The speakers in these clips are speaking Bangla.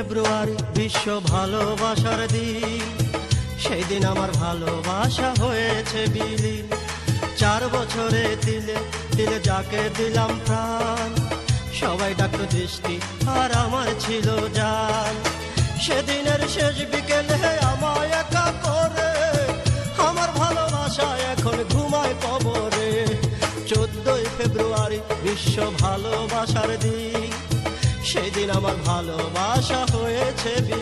ফেব্রুয়ারি, বিশ্ব ভালোবাসার দিন। সেই দিন আমার ভালোবাসা হয়েছে বিলীন। চার বছরে দিলে দিলে যাকে দিলাম প্রাণ। সবাই ডাক্তার দৃষ্টি, আর আমার ছিল জান। সেদিনের শেষ বিকেলে আমায় একা করে। আমার ভালোবাসা এখন ঘুমায় কবরে। চোদ্দই ফেব্রুয়ারি, বিশ্ব ভালোবাসার দিন। সেই দিন আমার ভালোবাসা হয়েছে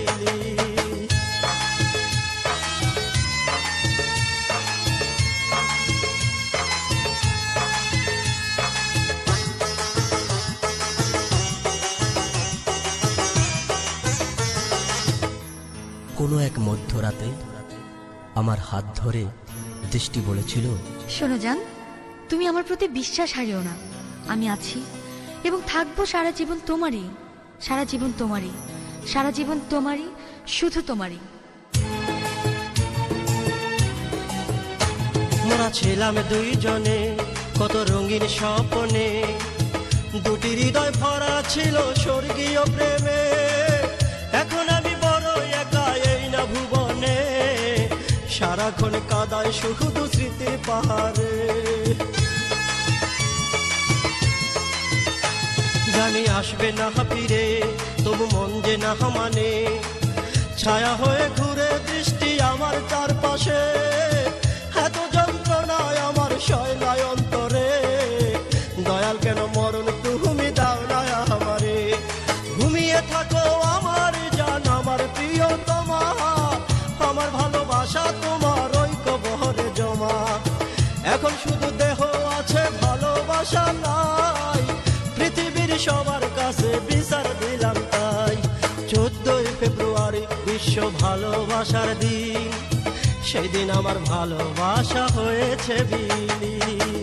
কোনো এক মধ্যরাতে আমার হাত ধরে দৃষ্টি বলেছিল শোনো জান তুমি আমার প্রতি বিশ্বাস হারিও না। আমি আছি এবং থাকব সারা জীবন তোমারই সারা জীবন তোমারই। সারা জীবন তোমারই, শুধু তোমারই। মোরা ছিলাম দুইজনে, কত রঙিন স্বপনে। দুটি হৃদয় ভরা ছিল স্বর্গীয় প্রেমে। এখন আমি বড়, একা এই না ভুবনে। সারাক্ষণ কাদায় শুধু স্মৃতির পাহাড়ে। জানি আসবে না ফিরে তবু মন যে না মানে। ছায়া হয়ে ঘুরে দৃষ্টি আমার চারপাশে, এত যন্ত্রণায় আমার শয়লায় অন্তরে। দয়াল কেন মরণ তুমি দাও না আমারে? ঘুমিয়ে থাকো আমার জান, আমার প্রিয় তোমা আমার ভালোবাসা তোমার ঐক্য বহরে জমা। এখন শুধু বিশ্ব ভালোবাসার দিন। সেই দিন আমার ভালোবাসা হয়েছে বিলীন।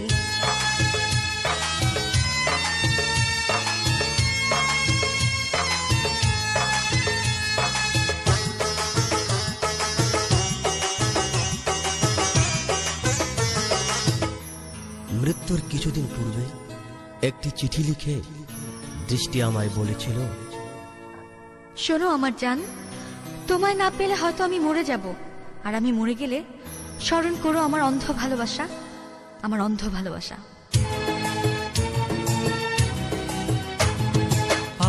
মৃত্যুর কিছুদিন পূর্বে একটি চিঠি লিখে দৃষ্টি আমায় বলেছিল শোনো আমার জান তোমায় না পেলে হয়তো আমি মরে যাব। আর আমি মরে গেলে স্মরণ করো আমার অন্ধ ভালোবাসা, আমার অন্ধ ভালোবাসা।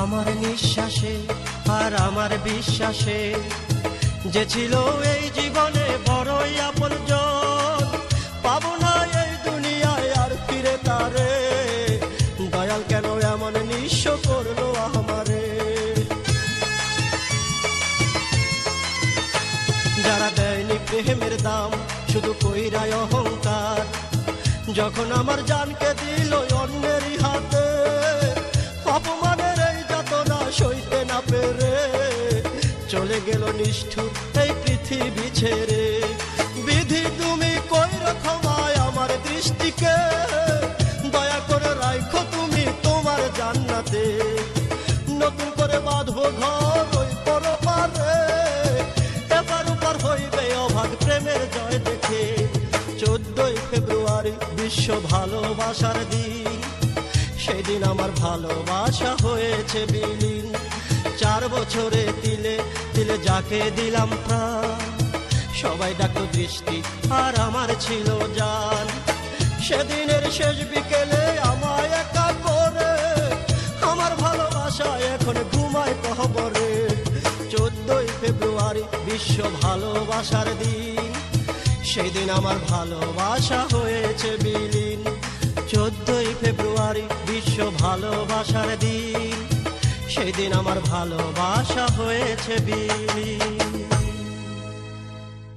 আমার নিঃশ্বাসে আর আমার বিশ্বাসে যে ছিল এই জীবনে প্রেমের দাম, শুধু কইরায় অহংকার। যখন আমার জানকে দিল অন্যেরই হাতে, অপমানের এই যাতনা সইতে না পেরে, চলে গেল নিষ্ঠুর এই পৃথিবী ছেড়ে। বিধি তুমি কই রকমায় আমার দৃষ্টিকে, দয়া করে রাখো তুমি তোমার জান্নাতে। নতুন করে বাঁধবো ঘর বিশ্ব ভালোবাসার দিন। সেদিন আমার ভালোবাসা হয়েছে বিলীন। চার বছরে তিলে তিলে যাকে দিলাম প্রাণ। সবাই ডাকতো দৃষ্টি, আর আমার ছিল জান। সেদিনের শেষ বিকেলে আমায় একা করে। আমার ভালোবাসা এখন ঘুমায় কহবরে। চোদ্দই ফেব্রুয়ারি বিশ্ব ভালোবাসার দিন। সেদিন আমার ভালোবাসা হয়েছে বিলীন চোদ্দই ফেব্রুয়ারি বিশ্ব ভালোবাসার দিন। সেদিন আমার ভালোবাসা হয়েছে বিলীন।